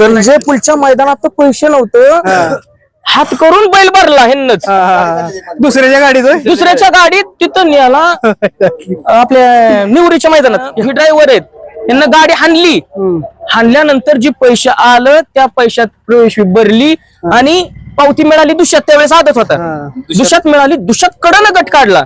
कलजे पुलच्या मैदानात पैसे नव्हतं. हात करून बैल भरला ह्यांनच. दुसऱ्याच्या गाडीत होय? दुसऱ्याच्या गाडीत तिथं न्याला आपल्या निवरीच्या मैदानात ही ड्रायव्हर आहेत. यांना गाडी हाणली. हाणल्यानंतर जी पैसे आलं त्या पैशात प्रवेश भरली आणि पावती मिळाली दुष्यात. त्यावेळेस आदत होता. दुष्यात मिळाली दुष्यात कडनं गट काढला.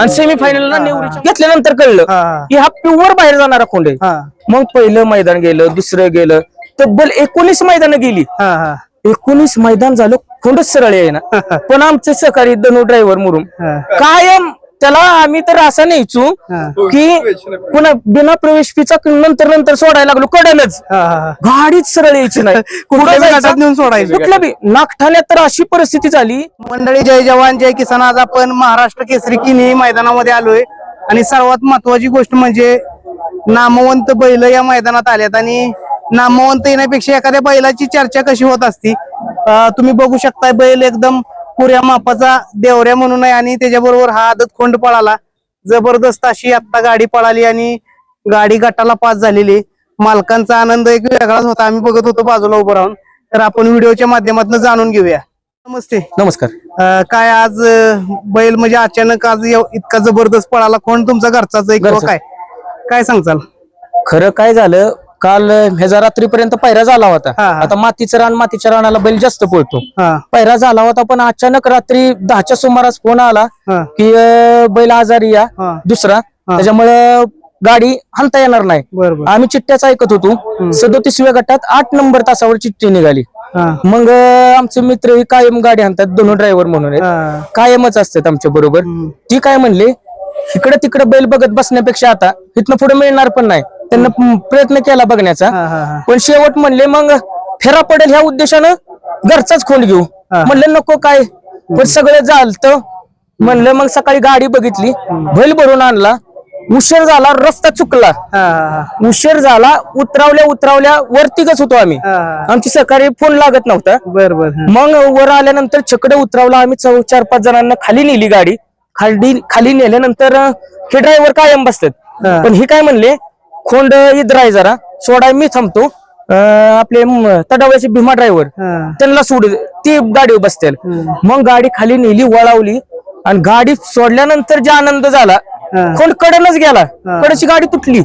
आणि सेमीफायनलला निवरीच्या घेतल्यानंतर कळलं हा. की हा प्युअर बाहेर जाणारा खोंड आहे. हा. मग पहिलं मैदान गेलं दुसरं गेलं. तब्बल एकोणीस मैदान गेली. हा हा. एकोणीस मैदान झालं खोंडच सरळ आहे ना पण आमचे सहकारी दनू ड्रायव्हर मुरुम. कायम त्याला आम्ही तर असं न्यायचो. की पुन्हा बिना प्रवेश फीचा नंतर नंतर सोडायला लागलो कडनच. हा. गाडीच सरळ यायची नाही. कुठल्या बी? नागठाण्यात तर अशी परिस्थिती झाली. मंडळी जय जवान जय किसान. आज आपण महाराष्ट्र केसरी किनी मैदानामध्ये आलोय. आणि सर्वात महत्वाची गोष्ट म्हणजे नामवंत बैल या मैदानात आल्यात. आणि नामवंत येण्यापेक्षा एखाद्या बैलाची चर्चा कशी होत असती? तुम्ही बघू शकताय बैल एकदम पुऱ्या मापाचा देवऱ्या म्हणून आहे आणि त्याच्याबरोबर हा आदत खोंड पळाला. जबरदस्त अशी आता गाडी पळाली आणि गाडी गटाला पास झालेली. मालकांचा आनंद एक वेगळाच होता. आम्ही बघत होतो बाजूला उभं राहून. तर आपण व्हिडिओच्या माध्यमातून जाणून घेऊया. नमस्ते. नमस्कार. काय आज बैल म्हणजे अचानक आज इतका जबरदस्त पळाला. कोण तुमचा घरचाच घरचा. काय? काय सांगचाल खरं काय झालं काल ह्याचा रात्रीपर्यंत पैरा झाला होता. हा, हा. आता मातीचं रान मातीच्या रानाला बैल जास्त पळतो. हा. पैरा झाला होता पण अचानक रात्री दहाच्या सुमारास फोन आला हा. की अं, बैल आजारी या हा. दुसरा. त्याच्यामुळं गाडी हाणता येणार नाही. बरोबर. आम्ही चिठ्ठ्याच ऐकत होतो. सदोतीसव्या गटात आठ नंबर तासावर चिठ्ठी निघाली. हा. मग अं, आमचे मित्र ही कायम गाडी आणतात दोन ड्रायव्हर म्हणून आहेत. हा. कायमच असतात आमच्या बरोबर. हम्म. ती काय म्हणले इकडे तिकडे बैल बघत बसण्यापेक्षा आता इथनं पुढे मिळणार पण नाही. त्यांना प्रयत्न केला बघण्याचा. हा हा हा. पण शेवट म्हणले मग फेरा पडेल ह्या उद्देशानं घरचाच खोंड घेऊ. हा. म्हणलं नको काय. पण सगळं झालत. म्हणलं मग सकाळी गाडी बघितली बैल भरून आणला उशीर झाला रस्ता चुकला. हा हा उशीर झाला उतरावल्या उतरावल्या वरतीच होतो आम्ही. हा हा. आमची सकाळी फोन लागत नव्हता. बर बर हा. मग वर आल्यानंतर छकडे उतरावला आम्ही चौ चार पाच जणांना खाली नेली गाडी. खाली खाली नेल्यानंतर अं, हे ड्रायव्हर कायम बसतात. हा. पण हे काय म्हणले खोंड इद्राय जरा. सोडाय मी थांबतो. अं, आपले म, तडावळ्याचे भीमा ड्रायव्हर त्यांना सोड ती गाडीवर बसतील. मग गाडी खाली नेली वळावली. आणि गाडी सोडल्यानंतर जे आनंद झाला. कोण कडनच गेला. कडची गाडी तुटली.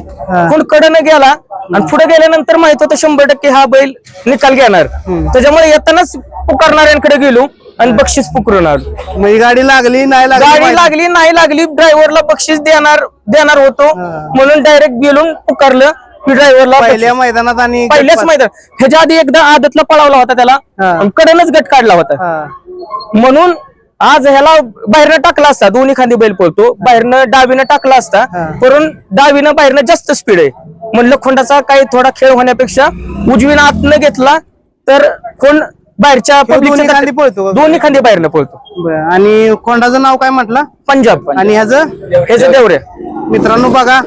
कोण कडनं गेला. आणि पुढे गेल्यानंतर माहीत होतं शंभर टक्के हा बैल निकाल घेणार. त्याच्यामुळे येतानाच पुकारणाऱ्यांकडे गेलो. आणि बक्षीस पुकरून म्हणजे गाडी लागली नाही गाडी लागली लागली नाही लागली ड्रायव्हरला बक्षीस देणार देणार होतो. म्हणून डायरेक्ट गेलो पुकारलं की ड्रायव्हरला पहिल्या मैदानात आणि पहिल्याच मैदान ह्याच्या आधी एकदा आदतला पळावला होता त्याला हा. कडनच गट काढला होता. हा. म्हणून आज ह्याला बाहेरनं टाकला असता दोन्ही खांदी बैल पळतो. बाहेरनं डावीनं टाकला असता पण डावीनं बाहेरनं जास्त स्पीड आहे. म्हणलं खोंडाचा काही थोडा खेळ होण्यापेक्षा उजवीनं आतनं घेतला तर कोण बाहेरच्या दोन्ही public च्या खांदी पळतो का? दोन्ही खांदी बाहेरनं पळतो. बर. आणि कोंडाचं नाव काय म्हटलं? पंजाब. आणि ह्याचं? ह्याचं देवरे. मित्रांनो बघा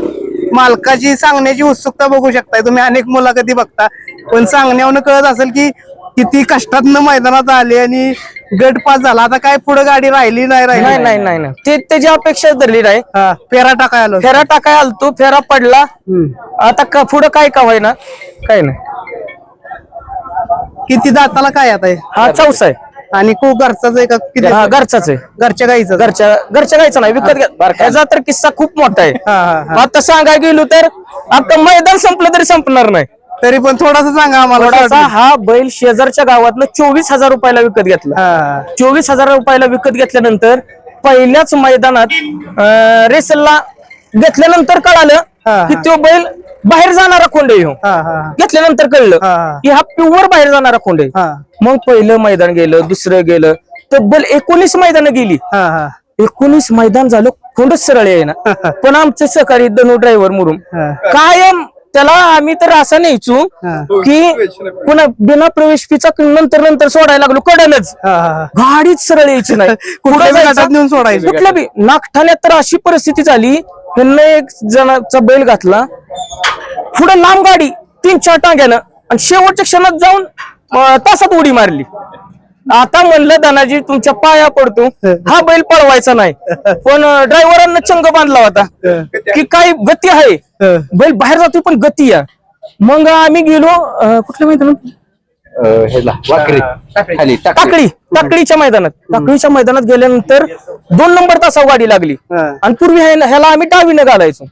मालकाची सांगण्याची उत्सुकता बघू शकताय तुम्ही अनेक मुलाखती बघता. पण सांगण्यावरून कळत असेल की किती कष्टातनं मैदानात आले आणि गट पास झाला. आता काय पुढे गाडी राहिली नाही नाही राहिली? नाही नाही नाही ते त्याची अपेक्षा धरली नाही हा, फेरा टाकाय आलो. फेरा टाकाय आलतो फेरा पडला. हम्म. आता का पुढं काय का होईना काय नाही. किती दाताला काय आता हे? हा चौसा आहे. आणि खूप घरचाच आहे का किती? हा घरचाच आहे. घरच्या गाईचं? घरच्या घरच्या गायचा नाही विकत घ्या. ह्याचा तर किस्सा खूप मोठा आहे. हा हा हा. आता सांगाय गेलो तर आता मैदान संपलं तरी संपणार नाही. तरी पण थोडासा सांगा आम्हाला. थोडासा हा बैल शेजारच्या गावातनं चोवीस हजार रुपयाला विकत घेतला. हा. चोवीस हजार रुपयाला विकत घेतल्यानंतर पहिल्याच मैदानात अं, रेसलला घेतल्यानंतर कळालं हा, की तो बैल बाहेर जाणारा खोंड ह्यो. हा हा घेतल्यानंतर कळलं हा. की हा प्युअर बाहेर जाणारा खोंड आहे हा. मग पहिलं मैदान गेलं दुसरं गेलं. तब्बल एकोणीस मैदान गेली. हा हा. एकोणीस मैदान झालं खोंडच सरळ आहे ना पण आमचे सहकारी दनू ड्रायव्हर मुरुम हा. कायम त्याला आम्ही तर असं न्यायचो हा. की पुन्हा बिना प्रवेश फीचा नंतर नंतर सोडायला लागलो कडनच. हा हा गाडीच सरळ यायची नाही. कुठल्या बी जायचं. गटात नेऊन सोडायचं. कुठल्या बी नागठाण्यात तर अशी परिस्थिती झाली ह्यांना एक जणाचा बैल घातला. पुढे लांब गाडी तीन चार टांग्यानं आणि शेवटच्या क्षणात जाऊन तासात उडी मारली. आता म्हणलं धनाजी तुमच्या पाया पडतो. हा बैल पळवायचा नाही. पण ड्रायव्हरांना चंग बांधला होता की काय गती आहे? बैल बाहेर जातोय पण गती या. मग आम्ही गेलो कुठल्या मैदानात. टाकळी टाकळीच्या मैदानात. टाकळीच्या मैदानात गेल्यानंतर दोन नंबर तासावर गाडी लागली. आणि पूर्वी ह्या- ह्याला आम्ही डावीनं घालायचो.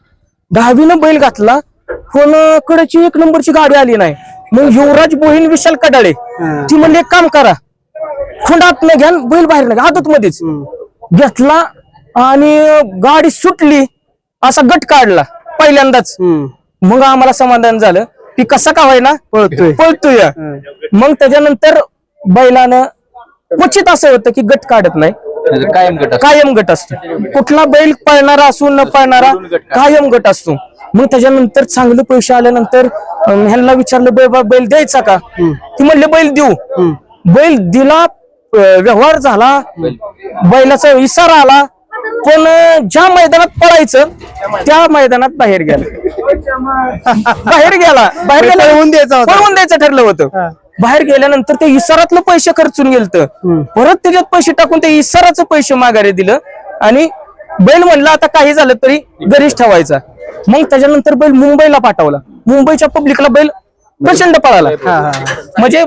दहावीनं बैल घातला पण कडची एक नंबरची गाडी आली नाही. मग युवराज बोहीन विशाल कडाळे. ती म्हणले एक काम करा. खुंडात न घ्या बैल बाहेर न घ्या आदत मध्येच घेतला आणि गाडी सुटली असा गट काढला पहिल्यांदाच. मग आम्हाला समाधान झालं की कसा का होईना? पळतोय. पळतोय. मग त्याच्यानंतर बैलानं क्वचित असं होतं की गट काढत नाही. कायम गट असतो. कायम गट असतो. कुठला बैल पळणारा असू न पळणारा कायम गट असतो. मग त्याच्यानंतर चांगले पैसे आल्यानंतर ह्यांना विचारलं "बै- बा- बैल द्यायचा का? ती म्हणले बैल देऊ. बैल दिला व्यवहार झाला बैलाचा इसारा आला. पण ज्या मैदानात पळायचं त्या मैदानात बाहेर गेला. बाहेर गेला. बाहेर गेला. पळवून द्यायचा. पळवून द्यायचं ठरलं होतं. बाहेर गेल्यानंतर ते इसारातलं पैसे खर्चून गेलत. परत त्याच्यात पैसे टाकून ते इसाराचं पैसे माघारी दिलं. आणि बैल म्हणला आता काही झालं तरी घरीच ठेवायचा. मग त्याच्यानंतर बैल मुंबईला पाठवला. मुंबईच्या पब्लिकला बैल प्रचंड पळाला. म्हणजे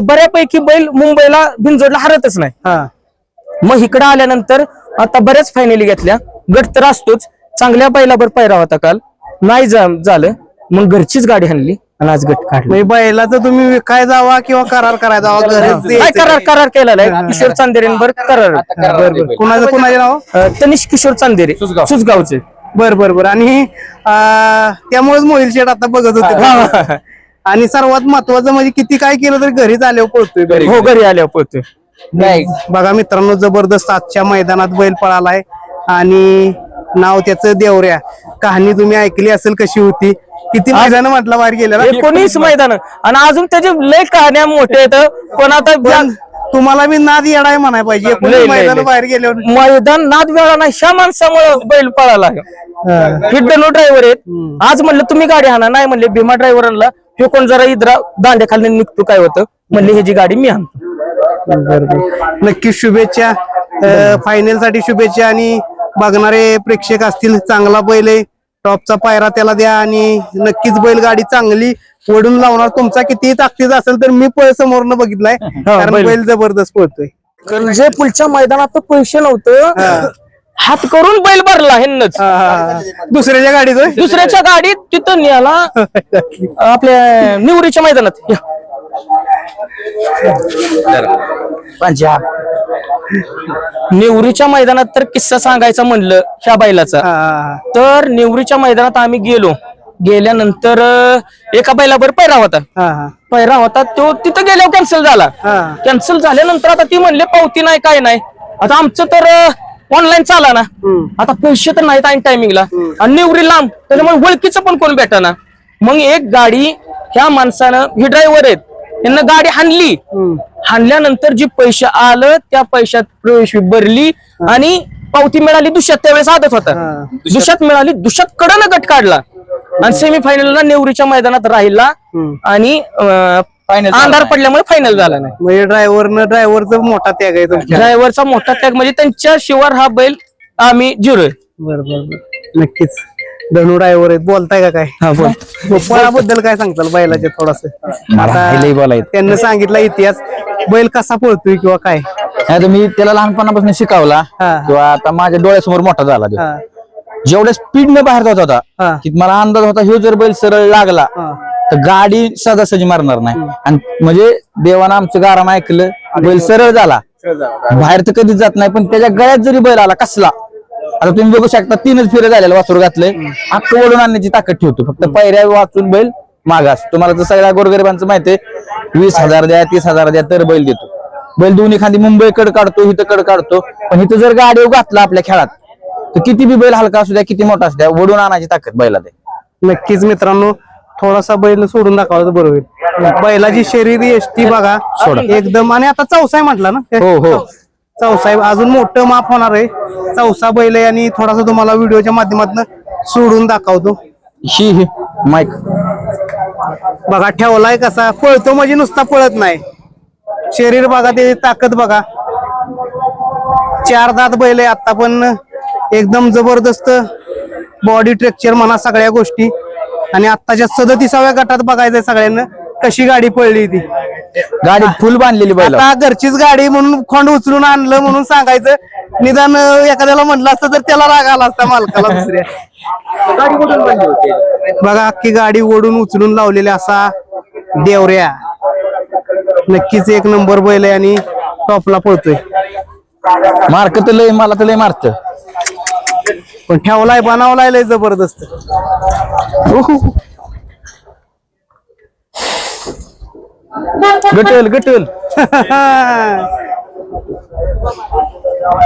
बऱ्यापैकी बैल मुंबईला बिनजोडला हरतच नाही. हा. मग इकडे आल्यानंतर आता बऱ्याच फायनली घेतल्या. गट तर असतोच. चांगल्या बैलावर पैरा होता काल. नाही जा- झालं. मग घरचीच गाडी आणली आणि आज गट काढला. म्हणजे बैलाचं तुम्ही काय जावा किंवा करार करायला जावा. करार करार केलेला आहे. किशोर चांदेरेंवर करार बैल. कुणाचं कुणाचे नाव? तनिष किशोर चांदेरे. सुसगाव. बर बर बर. आणि त्यामुळेच मोहिल शेठ आता बघत होते. आणि सर्वात महत्वाचं म्हणजे किती काय केलं तरी घरीच आल्यावर पळतोय. घरी हो घरी आल्यावर पोहतोय नाही. बघा मित्रांनो जबरदस्त आजच्या मैदानात बैल पळालाय. आणि नाव त्याचं देवऱ्या. कहाणी तुम्ही ऐकली असेल कशी होती? किती मैदान म्हटलं बाहेर गेलेला एकोणीस मैदान. आणि अजून त्याचे लय कहाण्या मोठे आहेत. पण आता तुम्हाला मी नाद येडाय म्हणाय पाहिजे. मैदान. बाहेर गेल्यावर. मैदान नाद वेळा नाही ह्या माणसामुळे बैल पळाला हे. ड्रायव्हर आहेत. आज म्हणलं तुम्ही गाडी आणा नाही म्हणले भीमा ड्रायव्हरला हे कोण जरा इद्रा दांड्या खाली निघतो काय होतं? म्हणले ह्याची गाडी मी आणतो. नक्कीच शुभेच्छा. फायनलसाठी शुभेच्छा आणि बघणारे प्रेक्षक असतील चांगला बैल आहे. टॉपचा पायरा त्याला द्या आणि नक्कीच बैलगाडी चांगली वडून लावणार. तुमचा किती ताकदीचा असेल तर मी पळ समोरनं बघितलाय. कारण बैल. जबरदस्त पळतोय. जे पुढच्या मैदानात पैसे नव्हतं हात करून बैल भरला ह्यांनच. दुसऱ्याच्या गाडीत होय? दुसऱ्याच्या गाडीत तिथं न्याला आपल्या निवरीच्या मैदानात. या. पंजाब निवरीच्या मैदानात तर किस्सा सांगायचा म्हणलं ह्या बैलाचा. हा, तर निवरीच्या मैदानात आम्ही गेलो. गेल्यानंतर अं, एका बैलावर पैरा होता. हा, हा. पैरा होता तो तिथं गेल्यावर कॅन्सल झाला. हा. कॅन्सल झाल्यानंतर आता ती म्हणले पावती नाही काय नाही. आता आमचं तर ऑनलाईन चाला ना. हम्म. आता पैसे तर नाहीत ऐन टायमिंगला आणि निवरी लांब त्याच्यामुळे ओळखीचं पण कोण भेटाना. मग एक गाडी ह्या माणसानं ही ड्रायव्हर आहेत यांना गाडी हाणली. हम्म. हाणल्यानंतर जी पैसे आलं त्या पैशात प्रवेश भरली आणि पावती मिळाली दुष्यात. त्यावेळेस आदत होता. हा. दुष्यात मिळाली दुष्यात कडनं गट काढला. आणि सेमीफायनलला नेवरीच्या मैदानात राहिला. आणि अंधार. पडल्यामुळे फायनल झाला नाही. म्हणजे ड्रायव्हरनं ड्रायव्हरचा मोठा त्याग आहे तुमच्या. ड्रायव्हरचा मोठा टॅग म्हणजे त्यांच्या शिवार हा बैल आम्ही झिरो बर बर बर. नक्कीच. धनु ड्रायव्हर आहेत. बोलताय का काय? हा बोल. पळाबद्दल काय सांगताल बैलाचे थोडस? मला बोलायचं. त्यांनी सांगितला इतिहास. बैल कसा पळतोय किंवा काय? नाही तर मी त्याला लहानपणापासून शिकवला हा. किंवा आता माझ्या डोळ्यासमोर मोठा झाला तो. हा, जेवढ्या स्पीडने बाहेर जात होता. की मला अंदाज होता ह्यो जर बैल सरळ लागला. तर गाडी सहजासहजी मारणार नाही. आणि म्हणजे देवानं आमचं गाराम ऐकलं बैल सरळ झाला. बाहेर तर कधीच जात नाही पण त्याच्या गळ्यात जरी बैल आला कसला? आता तुम्ही बघू शकता तीनच फेरे झालेलं वासरू घातलंय. अख्ख ओढून आणण्याची ताकद ठेवतो. फक्त पायऱ्या वाचून बैल मागास तुम्हाला तर सगळ्या गोरगरिबांचं माहितीये वीस हजार द्या तीस हजार द्या तर बैल देतो. बैल दोन्ही खांदी मुंबई कड काढतो इथं कड काढतो. पण इथं जर गाडी घातला आपल्या खेळात तर किती बी बैल हलका असू द्या किती मोठा असू द्या ओढून आणायची ताकद बैला ते नक्कीच मित्रांनो थोडासा बैल सोडून दाखवलं तर बरं होईल. बैलाची शरीर एसटी बघा एकदम आणि आता चौसा आहे म्हटला ना? हो हो. चौसा आहे अजून मोठं माप होणार आहे. चौसा बैल आहे आणि थोडासा तुम्हाला व्हिडिओच्या माध्यमातून सोडून दाखवतो. ही ही माईक बघा ठेवलाय कसा? पळतो म्हणजे नुसता पळत नाही. शरीर बघा ते ताकद बघा. चार दात बैल आहे आता पण एकदम जबरदस्त बॉडी स्ट्रक्चर म्हणा सगळ्या गोष्टी. आणि आत्ताच्या सदतीसाव्या गटात बघायचंय सगळ्यांना कशी गाडी पळली ती. गाडी फुल बांधलेली बैल आता घरचीच गाडी म्हणून खोंड उचलून आणलं म्हणून सांगायचं निदान एखाद्याला म्हटलं असतं तर त्याला राग आला असता मालकाला दुसऱ्या. बघा अख्खी गाडी ओढून उचलून लावलेली असा देवऱ्या. नक्कीच एक नंबर बैल आहे आणि टॉपला पळतोय. मार्क तर लय मला तर लय मारत. पण ठेवलाय बनवलाय लय जबरदस्त. गटल गटल.